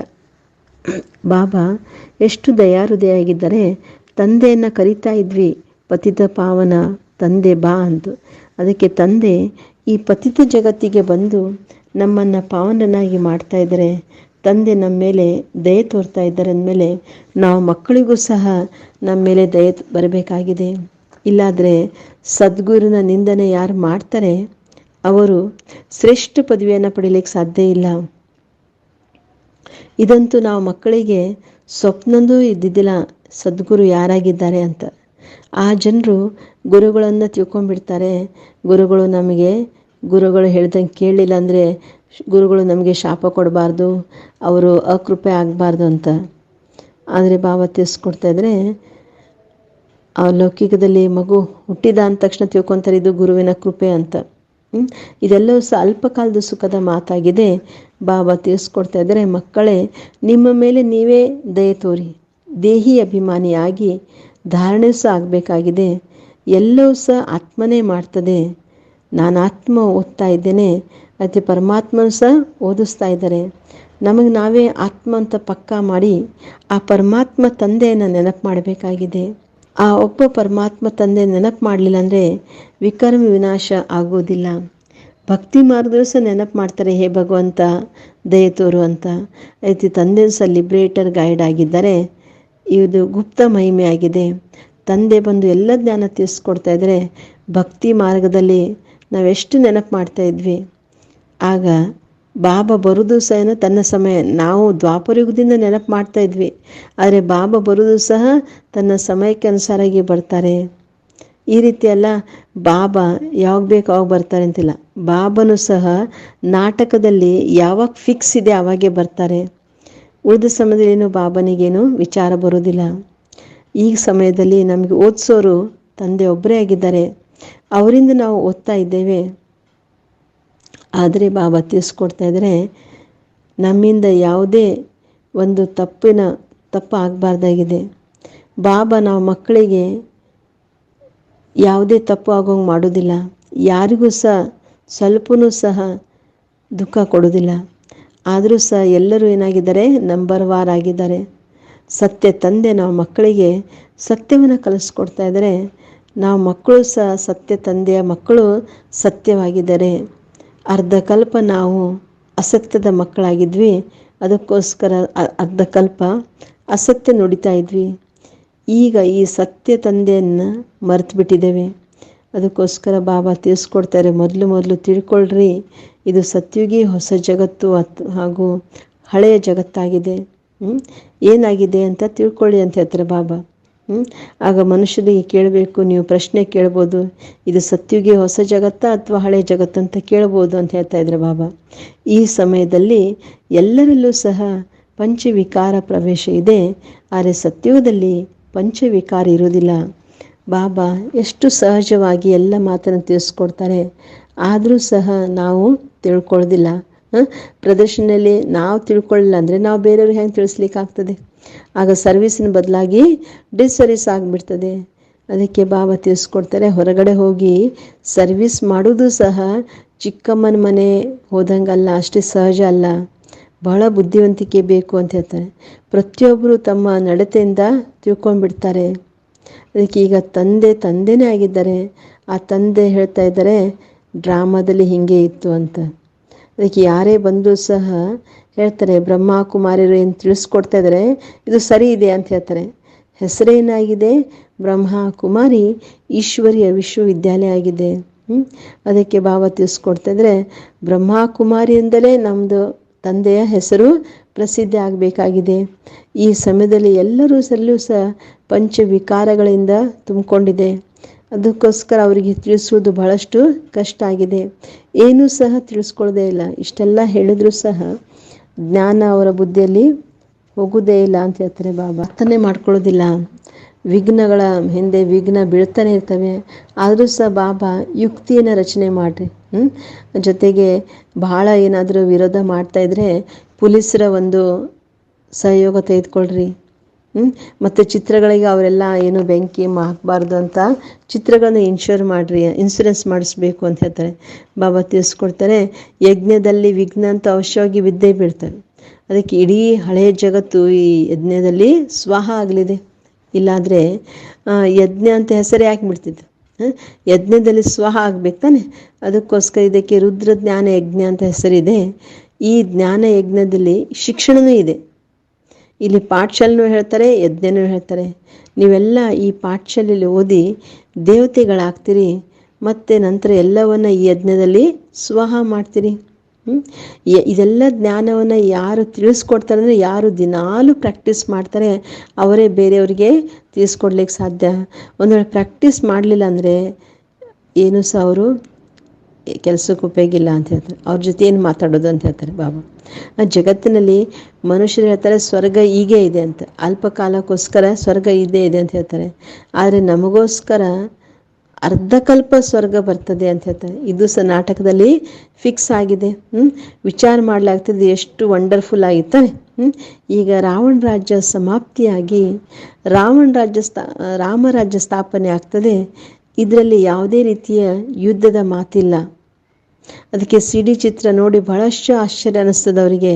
ಬಾಬಾ ಎಷ್ಟು ದಯಾ ಹೃದಯ ಆಗಿದ್ದಾರೆ ತಂದೆಯನ್ನು ಕರಿತಾ ಇದ್ವಿ, ಪತಿತ ಪಾವನ ತಂದೆ ಬಾ ಅಂತ ಅದಕ್ಕೆ ತಂದೆ, ಈ ಪತಿತ ಜಗತ್ತಿಗೆ ಬಂದು ನಮ್ಮನ್ನು ಪಾವನನಾಗಿ ಮಾಡ್ತಾ ಇದ್ದಾರೆ. ತಂದೆ ನಮ್ಮ ಮೇಲೆ ದಯೆ ತೋರ್ತಾ ಇದ್ದಾರೆ ಅಂದಮೇಲೆ ನಾವು ಮಕ್ಕಳಿಗೂ ಸಹ ನಮ್ಮ ಮೇಲೆ ದಯೆ ಬರಬೇಕಾಗಿದೆ. ಇಲ್ಲಾದರೆ ಸದ್ಗುರುನ ನಿಂದನೆ ಯಾರು ಮಾಡ್ತಾರೆ? ಅವರು ಶ್ರೇಷ್ಠ ಪದವಿಯನ್ನು ಪಡೀಲಿಕ್ಕೆ ಸಾಧ್ಯ ಇಲ್ಲ. ಇದಂತೂ ನಾವು ಮಕ್ಕಳಿಗೆ ಸ್ವಪ್ನಂದೂ ಇದ್ದಿದ್ದಿಲ್ಲ, ಸದ್ಗುರು ಯಾರಾಗಿದ್ದಾರೆ ಅಂತ. ಆ ಜನರು ಗುರುಗಳನ್ನು ತಿಳ್ಕೊಂಡ್ಬಿಡ್ತಾರೆ. ಗುರುಗಳು ನಮಗೆ, ಗುರುಗಳು ಹೇಳ್ದಂಗೆ ಕೇಳಲಿಲ್ಲ ಅಂದರೆ ಗುರುಗಳು ನಮಗೆ ಶಾಪ ಕೊಡಬಾರ್ದು, ಅವರು ಅಕೃಪೆ ಆಗಬಾರ್ದು ಅಂತ. ಆದರೆ ಭಾವ ತಿಳಿಸ್ಕೊಡ್ತಾ ಇದ್ರೆ, ಆ ಲೌಕಿಕದಲ್ಲಿ ಮಗು ಹುಟ್ಟಿದ ಅಂದ ತಕ್ಷಣ ತಿಳ್ಕೊತಾರೆ ಇದು ಗುರುವಿನ ಕೃಪೆ ಅಂತ? ಇದೆಲ್ಲವೂ ಸಹ ಅಲ್ಪಕಾಲದ ಸುಖದ ಮಾತಾಗಿದೆ. ಬಾಬಾ ತಿಳಿಸ್ಕೊಡ್ತಾ ಇದ್ದಾರೆ, ಮಕ್ಕಳೇ, ನಿಮ್ಮ ಮೇಲೆ ನೀವೇ ದಯೆ ತೋರಿ. ದೇಹಿ ಅಭಿಮಾನಿಯಾಗಿ ಧಾರಣೆ ಸಹ ಆಗಬೇಕಾಗಿದೆ. ಎಲ್ಲವೂ ಸಹ ಆತ್ಮನೇ ಮಾಡ್ತದೆ. ನಾನು ಆತ್ಮ ಓದ್ತಾ ಇದ್ದೇನೆ ಮತ್ತು ಪರಮಾತ್ಮನೂ ಸಹ ಓದಿಸ್ತಾ ಇದ್ದಾರೆ. ನಮಗೆ ನಾವೇ ಆತ್ಮ ಅಂತ ಪಕ್ಕಾ ಮಾಡಿ ಆ ಪರಮಾತ್ಮ ತಂದೆಯನ್ನು ನೆನಪು ಮಾಡಬೇಕಾಗಿದೆ. ಆ ಒಬ್ಬ ಪರಮಾತ್ಮ ತಂದೆ ನೆನಪು ಮಾಡಲಿಲ್ಲ ಅಂದರೆ ವಿಕರ್ಮ ವಿನಾಶ ಆಗೋದಿಲ್ಲ. ಭಕ್ತಿ ಮಾರ್ಗದಲ್ಲೂ ಸಹ ನೆನಪು ಮಾಡ್ತಾರೆ, ಹೇ ಭಗವಂತ, ದಯ ತೋರು ಅಂತ. ಐತಿ ತಂದೆ ಸಹ ಲಿಬ್ರೇಟರ್ ಗೈಡ್ ಆಗಿದ್ದಾರೆ. ಇದು ಗುಪ್ತ ಮಹಿಮೆ ಆಗಿದೆ. ತಂದೆ ಬಂದು ಎಲ್ಲ ಜ್ಞಾನ ತಿಳಿಸ್ಕೊಡ್ತಾ ಇದ್ದರೆ ಭಕ್ತಿ ಮಾರ್ಗದಲ್ಲಿ ನಾವೆಷ್ಟು ನೆನಪು ಮಾಡ್ತಾ ಇದ್ವಿ. ಆಗ ಬಾಬಾ ಬರೋದು ಸಹ ತನ್ನ ಸಮಯ. ನಾವು ದ್ವಾಪರಯುಗದಿಂದ ನೆನಪು ಮಾಡ್ತಾ ಇದ್ವಿ. ಆದರೆ ಬಾಬಾ ಬರೋದು ಸಹ ತನ್ನ ಸಮಯಕ್ಕೆ ಅನುಸಾರಾಗಿ ಬರ್ತಾರೆ. ಈ ರೀತಿಯೆಲ್ಲ ಬಾಬಾ ಯಾವಾಗ ಬೇಕು ಅವಾಗ ಬರ್ತಾರೆ ಅಂತಿಲ್ಲ. ಬಾಬನು ಸಹ ನಾಟಕದಲ್ಲಿ ಯಾವಾಗ ಫಿಕ್ಸ್ ಇದೆ ಅವಾಗೆ ಬರ್ತಾರೆ. ಉಳಿದ ಸಮಯದಲ್ಲಿ ಏನು ಬಾಬನಿಗೇನು ವಿಚಾರ ಬರೋದಿಲ್ಲ ಈ ಸಮಯದಲ್ಲಿ ನಮಗೆ ಓದಿಸೋರು ತಂದೆ ಒಬ್ಬರೇ ಆಗಿದ್ದಾರೆ. ಅವರಿಂದ ನಾವು ಓದ್ತಾ ಇದ್ದೇವೆ. ಆದರೆ ಬಾಬಾ ತಿಳಿಸ್ಕೊಡ್ತಾ ಇದ್ದಾರೆ ನಮ್ಮಿಂದ ಯಾವುದೇ ಒಂದು ತಪ್ಪಿನ ತಪ್ಪು ಆಗಬಾರ್ದಾಗಿದೆ ಬಾಬಾ, ನಾವು ಮಕ್ಕಳಿಗೆ ಯಾವುದೇ ತಪ್ಪು ಆಗೋಂಗೆ ಮಾಡೋದಿಲ್ಲ. ಯಾರಿಗೂ ಸಹ, ಸ್ವಲ್ಪನೂ ಸಹ ದುಃಖ ಕೊಡೋದಿಲ್ಲ. ಆದರೂ ಸಹ ಎಲ್ಲರೂ ಏನಾಗಿದ್ದಾರೆ ನಂಬರ್ ವಾರ್ ಆಗಿದ್ದಾರೆ ಸತ್ಯ ತಂದೆ ನಾವು ಮಕ್ಕಳಿಗೆ ಸತ್ಯವನ್ನು ಕಲಿಸ್ಕೊಡ್ತಾ ಇದ್ದಾರೆ ನಾವು ಮಕ್ಕಳು ಸಹ ಸತ್ಯ ತಂದೆಯ ಮಕ್ಕಳು ಸತ್ಯವಾಗಿದ್ದಾರೆ. ಅರ್ಧ ಕಲ್ಪ ನಾವು ಅಸತ್ಯದ ಮಕ್ಕಳಾಗಿದ್ವಿ. ಅದಕ್ಕೋಸ್ಕರ ಅರ್ಧಕಲ್ಪ ಅರ್ಧ ಕಲ್ಪ ಅಸತ್ಯ ನುಡಿತಾ ಇದ್ವಿ. ಈಗ ಈ ಸತ್ಯ ತಂದೆಯನ್ನು ಮರೆತು ಬಿಟ್ಟಿದ್ದೇವೆ ಅದಕ್ಕೋಸ್ಕರ ಬಾಬಾ ತಿಳಿಸ್ಕೊಡ್ತಾರೆ, ಮೊದಲು ಮೊದಲು ತಿಳ್ಕೊಳ್ರಿ. ಇದು ಸತ್ಯುಗಿ ಹೊಸ ಜಗತ್ತು ಹಾಗೂ ಹಳೆಯ ಜಗತ್ತಾಗಿದೆ. ಏನಾಗಿದೆ ಅಂತ ತಿಳ್ಕೊಳ್ಳಿ ಅಂತ ಹೇಳ್ತಾರೆ ಬಾಬಾ? ಆಗ ಮನುಷ್ಯರಿಗೆ ಕೇಳಬೇಕು, ನೀವು ಪ್ರಶ್ನೆ ಕೇಳ್ಬೋದು, ಇದು ಸತ್ಯುಗೆ ಹೊಸ ಜಗತ್ತ ಅಥವಾ ಹಳೆ ಜಗತ್ತು ಅಂತ ಕೇಳ್ಬೋದು ಅಂತ ಹೇಳ್ತಾ ಇದ್ರೆ ಬಾಬಾ. ಈ ಸಮಯದಲ್ಲಿ ಎಲ್ಲರಲ್ಲೂ ಸಹ ಪಂಚವಿಕಾರ ಪ್ರವೇಶ ಇದೆ, ಆದರೆ ಸತ್ಯುಗದಲ್ಲಿ ಪಂಚವಿಕಾರ ಇರುವುದಿಲ್ಲ. ಬಾಬಾ ಎಷ್ಟು ಸಹಜವಾಗಿ ಎಲ್ಲ ಮಾತನ್ನು ತಿಳಿಸ್ಕೊಡ್ತಾರೆ, ಆದರೂ ಸಹ ನಾವು ತಿಳ್ಕೊಳ್ಳೋದಿಲ್ಲ? ಪ್ರದರ್ಶನದಲ್ಲಿ ನಾವು ತಿಳ್ಕೊಳ್ಳಿಲ್ಲ ಅಂದರೆ ನಾವು ಬೇರೆಯವ್ರಿಗೆ ಹೆಂಗೆ ತಿಳಿಸ್ಲಿಕ್ಕಾಗ್ತದೆ? ಆಗ ಸರ್ವಿಸಿನ ಬದಲಾಗಿ ಡಿಸ್ಸರ್ವಿಸ್ ಆಗಿಬಿಡ್ತದೆ. ಅದಕ್ಕೆ ಬಾಬಾ ತಿಳಿಸ್ಕೊಡ್ತಾರೆ. ಹೊರಗಡೆ ಹೋಗಿ ಸರ್ವಿಸ್ ಮಾಡೋದು ಸಹ ಚಿಕ್ಕಮ್ಮನ ಮನೆ ಹೋದಂಗಲ್ಲ, ಅಷ್ಟೇ ಸಹಜ ಅಲ್ಲ. ಬಹಳ ಬುದ್ಧಿವಂತಿಕೆ ಬೇಕು ಅಂತ ಹೇಳ್ತಾರೆ. ಪ್ರತಿಯೊಬ್ಬರು ತಮ್ಮ ನಡತೆಯಿಂದ ತಿಳ್ಕೊಂಡ್ಬಿಡ್ತಾರೆ. ಅದಕ್ಕೆ ಈಗ ತಂದೆ ತಂದೆನೇ ಆಗಿದ್ದಾರೆ. ಆ ತಂದೆ ಹೇಳ್ತಾ ಇದ್ದಾರೆ, ಡ್ರಾಮಾದಲ್ಲಿ ಹೀಗೆ ಇತ್ತು ಅಂತ. ಅದಕ್ಕೆ ಯಾರೇ ಬಂದರೂ ಸಹ ಹೇಳ್ತಾರೆ ಬ್ರಹ್ಮ ಕುಮಾರಿಯರು ಏನು ತಿಳಿಸ್ಕೊಡ್ತಾ ಇದ್ದಾರೆ ಇದು ಸರಿ ಇದೆ ಅಂತ ಹೇಳ್ತಾರೆ. ಹೆಸರೇನಾಗಿದೆ ಬ್ರಹ್ಮ ಕುಮಾರಿ ಈಶ್ವರಿಯ ವಿಶ್ವವಿದ್ಯಾಲಯ ಆಗಿದೆ? ಅದಕ್ಕೆ ಭಾವ ತಿಳಿಸ್ಕೊಡ್ತಾ ಇದ್ರೆ. ಬ್ರಹ್ಮ ಕುಮಾರಿಯಿಂದಲೇ ನಮ್ಮದು ತಂದೆಯ ಹೆಸರು ಪ್ರಸಿದ್ಧಿ ಆಗಬೇಕಾಗಿದೆ. ಈ ಸಮಯದಲ್ಲಿ ಎಲ್ಲರೂ ಸಲ್ಲೂ ಸಹ ಪಂಚವಿಕಾರಗಳಿಂದ ತುಂಬಿಕೊಂಡಿದೆ. ಅದಕ್ಕೋಸ್ಕರ ಅವರಿಗೆ ತಿಳಿಸುವುದು ಬಹಳಷ್ಟು ಕಷ್ಟ ಆಗಿದೆ. ಏನೂ ಸಹ ತಿಳಿಸ್ಕೊಳ್ಳೋದೇ ಇಲ್ಲ. ಇಷ್ಟೆಲ್ಲ ಹೇಳಿದರೂ ಸಹ ಜ್ಞಾನ ಅವರ ಬುದ್ಧಿಯಲ್ಲಿ ಹೋಗುವುದೇ ಇಲ್ಲ ಅಂತ ಹೇಳ್ತಾರೆ ಬಾಬಾ. ಅರ್ಥನೇ ಮಾಡ್ಕೊಳ್ಳೋದಿಲ್ಲ. ವಿಘ್ನಗಳ ಹಿಂದೆ ವಿಘ್ನ ಬೀಳ್ತಾನೆ ಇರ್ತವೆ. ಆದರೂ ಸಹ ಬಾಬಾ ಯುಕ್ತಿಯನ್ನು ರಚನೆ ಮಾಡಿರಿ? ಜೊತೆಗೆ ಬಹಳ ಏನಾದರೂ ವಿರೋಧ ಮಾಡ್ತಾ ಇದ್ರೆ ಪೊಲೀಸರ ಒಂದು ಸಹಯೋಗ ತೆಗೆದುಕೊಳ್ರಿ. ಹ್ಞೂ ಮತ್ತು ಚಿತ್ರಗಳಿಗೆ ಅವರೆಲ್ಲ ಏನು ಬೆಂಕಿ ಹಾಕಬಾರ್ದು ಅಂತ ಚಿತ್ರಗಳನ್ನ ಇನ್ಶೂರ್ ಮಾಡಿರಿ ಇನ್ಸೂರೆನ್ಸ್ ಮಾಡಿಸ್ಬೇಕು ಅಂತ ಹೇಳ್ತಾರೆ. ಬಾಬಾ ತಿಳಿಸ್ಕೊಡ್ತಾರೆ, ಯಜ್ಞದಲ್ಲಿ ವಿಘ್ನ ಅಂತ ಅವಶ್ಯವಾಗಿ ಬಿದ್ದೇ ಬೀಳ್ತವೆ. ಅದಕ್ಕೆ ಇಡೀ ಹಳೆಯ ಜಗತ್ತು ಈ ಯಜ್ಞದಲ್ಲಿ ಸ್ವಾಹ ಆಗಲಿದೆ. ಇಲ್ಲಾಂದರೆ ಯಜ್ಞ ಅಂತ ಹೆಸರೇ ಯಾಕೆ ಬಿಡ್ತಿದ್ರು? ಯಜ್ಞದಲ್ಲಿ ಸ್ವಾಹ ಆಗ್ಬೇಕು ತಾನೆ. ಅದಕ್ಕೋಸ್ಕರ ಇದಕ್ಕೆ ರುದ್ರ ಜ್ಞಾನ ಯಜ್ಞ ಅಂತ ಹೆಸರಿದೆ. ಈ ಜ್ಞಾನ ಯಜ್ಞದಲ್ಲಿ ಶಿಕ್ಷಣನೂ ಇದೆ. ಇಲ್ಲಿ ಪಾಠಶಾಲೆನೂ ಹೇಳ್ತಾರೆ, ಯಜ್ಞನೂ ಹೇಳ್ತಾರೆ. ನೀವೆಲ್ಲ ಈ ಪಾಠಶಾಲೆಯಲ್ಲಿ ಓದಿ ದೇವತೆಗಳಾಗ್ತೀರಿ, ಮತ್ತು ನಂತರ ಎಲ್ಲವನ್ನ ಈ ಯಜ್ಞದಲ್ಲಿ ಸ್ವಹ ಮಾಡ್ತೀರಿ. ಇದೆಲ್ಲ ಜ್ಞಾನವನ್ನು ಯಾರು ತಿಳಿಸ್ಕೊಡ್ತಾರೆ ಅಂದರೆ ಯಾರು ದಿನಾಲು ಪ್ರಾಕ್ಟೀಸ್ ಮಾಡ್ತಾರೆ, ಅವರೇ ಬೇರೆಯವ್ರಿಗೆ ತಿಳಿಸ್ಕೊಡ್ಲಿಕ್ಕೆ ಸಾಧ್ಯ. ಒಂದು ವೇಳೆ ಪ್ರಾಕ್ಟೀಸ್ ಮಾಡಲಿಲ್ಲ ಅಂದರೆ, ಏನು ಸಹ ಅವರು? ಕೆಲಸಕ್ಕೆ ಉಪಯೋಗಿಲ್ಲ ಅಂತ ಹೇಳ್ತಾರೆ. ಅವ್ರ ಜೊತೆ ಏನು ಮಾತಾಡೋದು ಅಂತ ಹೇಳ್ತಾರೆ ಬಾಬಾ. ಜಗತ್ತಿನಲ್ಲಿ ಮನುಷ್ಯರು ಹೇಳ್ತಾರೆ ಸ್ವರ್ಗ ಹೀಗೆ ಇದೆ ಅಂತ, ಅಲ್ಪ ಕಾಲಕ್ಕೋಸ್ಕರ ಸ್ವರ್ಗ ಇದೇ ಇದೆ ಅಂತ ಹೇಳ್ತಾರೆ. ಆದರೆ ನಮಗೋಸ್ಕರ ಅರ್ಧಕಲ್ಪ ಸ್ವರ್ಗ ಬರ್ತದೆ ಅಂತ ಹೇಳ್ತಾರೆ. ಇದು ಸಹ ನಾಟಕದಲ್ಲಿ ಫಿಕ್ಸ್ ಆಗಿದೆ. ಹ್ಞೂ ವಿಚಾರ ಮಾಡಲಾಗ್ತದೆ ಎಷ್ಟು ವಂಡರ್ಫುಲ್ ಆಗಿತ್ತ. ಈಗ ರಾವಣ ರಾಜ್ಯ ಸಮಾಪ್ತಿಯಾಗಿ ರಾವಣ ರಾಜ್ಯ ಸ್ಥಾ ರಾಮರಾಜ್ಯ ಸ್ಥಾಪನೆ ಆಗ್ತದೆ. ಇದರಲ್ಲಿ ಯಾವುದೇ ರೀತಿಯ ಯುದ್ಧದ ಮಾತಿಲ್ಲ. ಅದಕ್ಕೆ ಸಿ ಡಿ ಚಿತ್ರ ನೋಡಿ ಬಹಳಷ್ಟು ಆಶ್ಚರ್ಯ ಅನ್ನಿಸ್ತದೆ ಅವರಿಗೆ.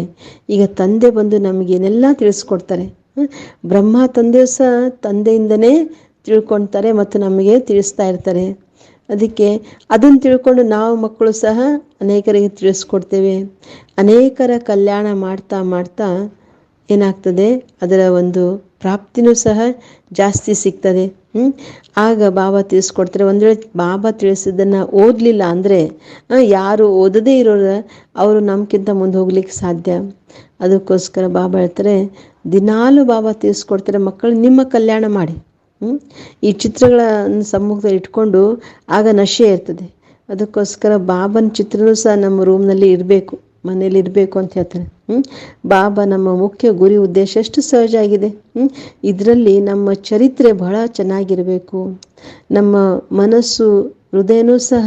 ಈಗ ತಂದೆ ಬಂದು ನಮಗೇನೆಲ್ಲ ತಿಳಿಸ್ಕೊಡ್ತಾರೆ? ಹ್ಮ್? ಬ್ರಹ್ಮ ತಂದೆಯೂ ಸಹ ತಂದೆಯಿಂದನೇ ತಿಳ್ಕೊಳ್ತಾರೆ ಮತ್ತು ನಮಗೆ ತಿಳಿಸ್ತಾ ಇರ್ತಾರೆ. ಅದಕ್ಕೆ ಅದನ್ನು ತಿಳ್ಕೊಂಡು ನಾವು ಮಕ್ಕಳು ಸಹ ಅನೇಕರಿಗೆ ತಿಳಿಸ್ಕೊಡ್ತೇವೆ. ಅನೇಕರ ಕಲ್ಯಾಣ ಮಾಡ್ತಾ ಮಾಡ್ತಾ ಏನಾಗ್ತದೆ? ಅದರ ಒಂದು ಪ್ರಾಪ್ತಿನೂ ಸಹ ಜಾಸ್ತಿ ಸಿಗ್ತದೆ? ಆಗ ಬಾಬಾ ತಿಳಿಸ್ಕೊಡ್ತಾರೆ. ಒಂದು ವೇಳೆ ಬಾಬಾ ತಿಳಿಸಿದ್ದನ್ನು ಓದಲಿಲ್ಲ ಅಂದರೆ ಯಾರು ಓದದೇ ಇರೋರು, ಅವರು ನಮಗಿಂತ ಮುಂದೆ ಹೋಗ್ಲಿಕ್ಕೆ ಸಾಧ್ಯ. ಅದಕ್ಕೋಸ್ಕರ ಬಾಬಾ ಹೇಳ್ತಾರೆ, ದಿನಾಲು ಬಾಬಾ ತಿಳಿಸ್ಕೊಡ್ತಾರೆ, ಮಕ್ಕಳು ನಿಮ್ಮ ಕಲ್ಯಾಣ ಮಾಡಿ? ಈ ಚಿತ್ರಗಳನ್ನು ಸಮ್ಮುಖದಲ್ಲಿ ಇಟ್ಕೊಂಡು ಆಗ ನಶೆ ಇರ್ತದೆ. ಅದಕ್ಕೋಸ್ಕರ ಬಾಬನ ಚಿತ್ರನೂ ಸಹ ನಮ್ಮ ರೂಮ್ನಲ್ಲಿ ಇರಬೇಕು, ಮನೇಲಿ ಇರಬೇಕು ಅಂತ ಹೇಳ್ತಾರೆ. ಹ್ಮ್? ಬಾಬಾ ನಮ್ಮ ಮುಖ್ಯ ಗುರಿ ಉದ್ದೇಶ ಎಷ್ಟು ಸಹಜ ಆಗಿದೆ ಹ್ಮ್? ಇದರಲ್ಲಿ ನಮ್ಮ ಚರಿತ್ರೆ ಬಹಳ ಚೆನ್ನಾಗಿರಬೇಕು ನಮ್ಮ ಮನಸ್ಸು ಹೃದಯನೂ ಸಹ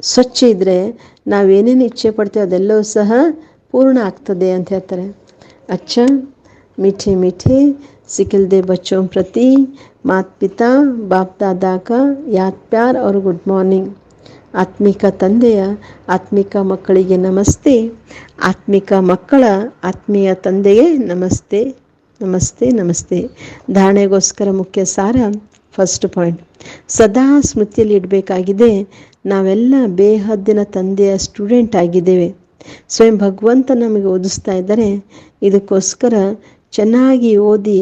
ಸ್ವಚ್ಛ ಇದ್ದರೆ ನಾವೇನೇನು ಇಚ್ಛೆ ಪಡ್ತೇವೆ ಅದೆಲ್ಲವೂ ಸಹ ಪೂರ್ಣ ಆಗ್ತದೆ ಅಂತ ಹೇಳ್ತಾರೆ ಅಚ್ಚ मीठे मीठे सिकिलदे बच्चों प्रति माता पिता बाप दादा का याद प्यार और ಗುಡ್ ಮಾರ್ನಿಂಗ್ ಆತ್ಮಿಕ ತಂದೆಯ ಆತ್ಮಿಕ ಮಕ್ಕಳಿಗೆ ನಮಸ್ತೆ ಆತ್ಮಿಕ ಮಕ್ಕಳ ಆತ್ಮೀಯ ತಂದೆಗೆ ನಮಸ್ತೆ ನಮಸ್ತೆ ನಮಸ್ತೆ. ಧಾರಣೆಗೋಸ್ಕರ ಮುಖ್ಯ ಸಾರ ಫಸ್ಟ್ ಪಾಯಿಂಟ್ ಸದಾ ಸ್ಮೃತಿಯಲ್ಲಿ ಇಡಬೇಕಾಗಿದೆ, ನಾವೆಲ್ಲ ಬೇಹದ್ದಿನ ತಂದೆಯ ಸ್ಟೂಡೆಂಟ್ ಆಗಿದ್ದೇವೆ. ಸ್ವಯಂ ಭಗವಂತ ನಮಗೆ ಓದಿಸ್ತಾ ಇದ್ದಾರೆ. ಇದಕ್ಕೋಸ್ಕರ ಚೆನ್ನಾಗಿ ಓದಿ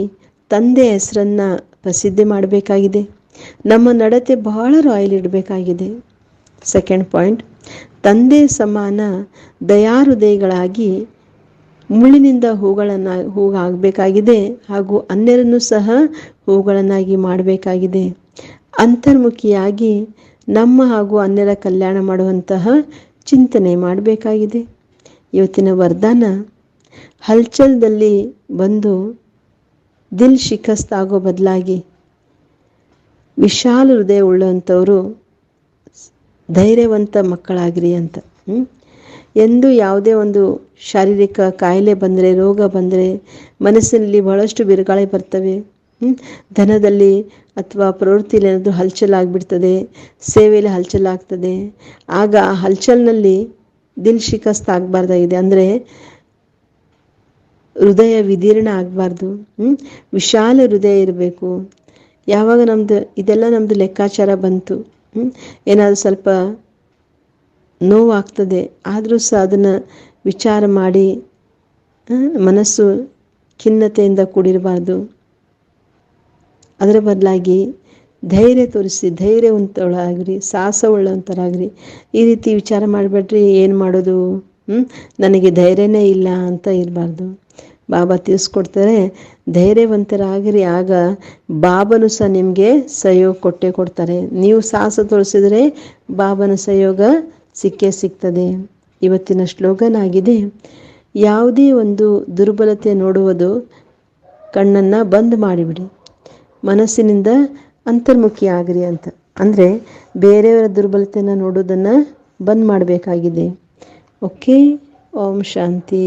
ತಂದೆ ಹೆಸರನ್ನು ಪ್ರಸಿದ್ಧಿ ಮಾಡಬೇಕಾಗಿದೆ. ನಮ್ಮ ನಡತೆ ಬಹಳ ರಾಯಲ್ ಇಡಬೇಕಾಗಿದೆ. ಸೆಕೆಂಡ್ ಪಾಯಿಂಟ್ ತಂದೆ ಸಮಾನ ದಯಾಹೃದಯಗಳಾಗಿ ಮುಳ್ಳಿನಿಂದ ಹೂಗಳನ್ನು, ಹೂಗಾಗಬೇಕಾಗಿದೆ ಹಾಗೂ ಅನ್ಯರನ್ನು ಸಹ ಹೂಗಳನ್ನಾಗಿ ಮಾಡಬೇಕಾಗಿದೆ. ಅಂತರ್ಮುಖಿಯಾಗಿ ನಮ್ಮ ಹಾಗೂ ಅನ್ಯರ ಕಲ್ಯಾಣ ಮಾಡುವಂತಹ ಚಿಂತನೆ ಮಾಡಬೇಕಾಗಿದೆ. ಇವತ್ತಿನ ವರದಾನ, ಹಲ್ಚಲ್ದಲ್ಲಿ ಬಂದು ದಿಲ್ ಶಿಖಸ್ತಾಗೋ ಬದಲಾಗಿ ವಿಶಾಲ ಹೃದಯ ಉಳ್ಳಂಥವರು ಧೈರ್ಯವಂತ ಮಕ್ಕಳಾಗಿರಿ ಅಂತ? ಎಂದು ಯಾವುದೇ ಒಂದು ಶಾರೀರಿಕ ಕಾಯಿಲೆ ಬಂದರೆ, ರೋಗ ಬಂದರೆ, ಮನಸ್ಸಿನಲ್ಲಿ ಬಹಳಷ್ಟು ಬಿರುಗಾಳಿ ಬರ್ತವೆ? ಧನದಲ್ಲಿ ಅಥವಾ ಪ್ರವೃತ್ತಿಯಲ್ಲಿ ಏನಾದರೂ ಹಲ್ಚಲಾಗ್ಬಿಡ್ತದೆ ಸೇವೆಯಲ್ಲಿ ಹಲ್ಚಲಾಗ್ತದೆ ಆಗ ಆ ಹಲ್ಚಲ್ನಲ್ಲಿ ದಿಲ್ ಶಿಕಸ್ತಾಗಬಾರ್ದಾಗಿದೆ ಅಂದರೆ ಹೃದಯ ವಿದೀರ್ಣ ಆಗಬಾರ್ದು ವಿಶಾಲ ಹೃದಯ ಇರಬೇಕು ಯಾವಾಗ ನಮ್ಮದು ಇದೆಲ್ಲ ನಮ್ಮದು ಲೆಕ್ಕಾಚಾರ ಬಂತು? ಏನಾದರೂ ಸ್ವಲ್ಪ ನೋವಾಗ್ತದೆ, ಆದರೂ ಸಹ ಅದನ್ನು ವಿಚಾರ ಮಾಡಿ ಮನಸ್ಸು ಖಿನ್ನತೆಯಿಂದ ಕೂಡಿರಬಾರ್ದು. ಅದರ ಬದಲಾಗಿ ಧೈರ್ಯ ತೋರಿಸಿ, ಧೈರ್ಯವಂತಳಾಗ್ರಿ ಸಾಹಸವುಳ್ಳಂಥರಾಗ್ರಿ ಈ ರೀತಿ ವಿಚಾರ ಮಾಡಬೇಡ್ರಿ ಏನು ಮಾಡೋದು? ಹ್ಞೂ ನನಗೆ ಧೈರ್ಯನೇ ಇಲ್ಲ ಅಂತ ಇರಬಾರ್ದು. ಬಾಬಾ ತಿಳಿಸ್ಕೊಡ್ತಾರೆ, ಧೈರ್ಯವಂತರಾಗಿರಿ, ಆಗ ಬಾಬನು ಸಹ ನಿಮಗೆ ಸಹಯೋಗ ಕೊಟ್ಟೇ ಕೊಡ್ತಾರೆ. ನೀವು ಸಾಹಸ ತೋರಿಸಿದರೆ ಬಾಬನ ಸಹಯೋಗ ಸಿಕ್ಕೇ ಸಿಗ್ತದೆ. ಇವತ್ತಿನ ಸ್ಲೋಗನ್ ಆಗಿದೆ ಯಾವುದೇ ಒಂದು ದುರ್ಬಲತೆ ನೋಡುವುದು ಕಣ್ಣನ್ನು ಬಂದ್ ಮಾಡಿಬಿಡಿ. ಮನಸ್ಸಿನಿಂದ ಅಂತರ್ಮುಖಿ ಆಗ್ರಿ ಅಂತ. ಅಂದರೆ ಬೇರೆಯವರ ದುರ್ಬಲತೆಯನ್ನು ನೋಡೋದನ್ನು ಬಂದ್ ಮಾಡಬೇಕಾಗಿದೆ. ಓಕೆ, ಓಂ ಶಾಂತಿ.